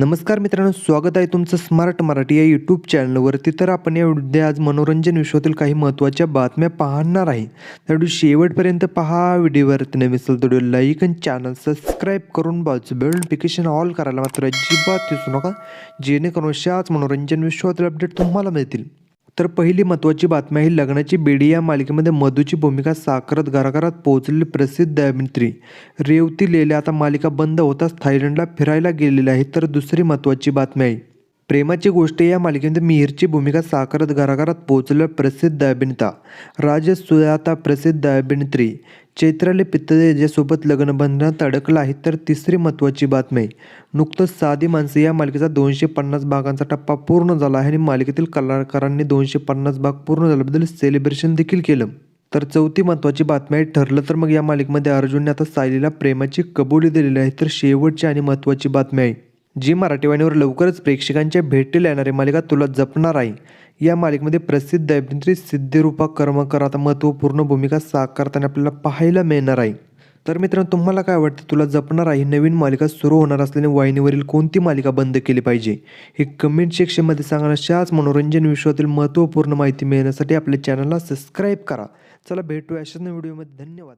नमस्कार मित्रांनो स्वागत आहे तुमचं स्मार्ट मराठी या यूट्यूब चॅनलवरती तर आपण या व्हिडिओ आज मनोरंजन विश्वातील काही महत्त्वाच्या बातम्या पाहणार आहे. त्यावेळी शेवटपर्यंत पहा. व्हिडिओवरती नवीन असेल तर लाईक आणि चॅनल सबस्क्राईब करून बाजू बेल नोटिफिकेशन ऑल करायला मात्र अजिबात दिसू नका. जेणेकरून अशाच मनोरंजन विश्वातील अपडेट तुम्हाला मिळतील. तर पहिली महत्त्वाची बातमी आहे लग्नाची बेडी या मालिकेमध्ये मधूची भूमिका साकारत घराघरात पोहोचलेली प्रसिद्ध अभिनेत्री. रेवती लेल्या आता मालिका बंद होताच थायलंडला फिरायला गेलेली आहे तर दुसरी महत्त्वाची बातमी आहे. प्रेमाची गोष्ट या मालिकेमध्ये मिहिरची भूमिका साकारत घराघरात पोहोचलेला प्रसिद्ध अभिनेता राज सुजाता प्रसिद्ध अभिनेत्री चैत्राली पित्तळे याच्यासोबत लग्नबंधनात अडकला आहे तर तिसरी महत्त्वाची बातमी आहे नुकतंच साधी माणसं या मालिकेचा दोनशे पन्नास भागांचा टप्पा पूर्ण झाला आहे आणि मालिकेतील कलाकारांनी दोनशे पन्नास भाग पूर्ण झाल्याबद्दल सेलिब्रेशन देखील केलं. तर चौथी महत्त्वाची बातमी आहे ठरलं तर मग या मालिकेमध्ये अर्जुनने आता सायलीला प्रेमाची कबुली दिलेली आहे तर शेवटची आणि महत्त्वाची बातमी आहे. जी मराठी वाहिनीवर लवकरच प्रेक्षकांच्या भेटीला येणारी मालिका तुला जपणार आहे. या मालिकेमध्ये प्रसिद्ध अभिनेत्री सिद्धिरूपा कर्मकर आता महत्त्वपूर्ण भूमिका साकारताना आपल्याला पाहायला मिळणार आहे. तर मित्रांनो तुम्हाला काय वाटतं? तुला जपणार आहे नवीन मालिका सुरू होणार असल्याने वाहिनीवरील कोणती मालिका बंद केली पाहिजे? हे कमेंट सेक्शनमध्ये सांगा अशाच मनोरंजन विश्वातील महत्त्वपूर्ण माहिती मिळण्यासाठी आपल्या चॅनलला सबस्क्राईब करा. चला भेटू अशाच व्हिडिओमध्ये धन्यवाद.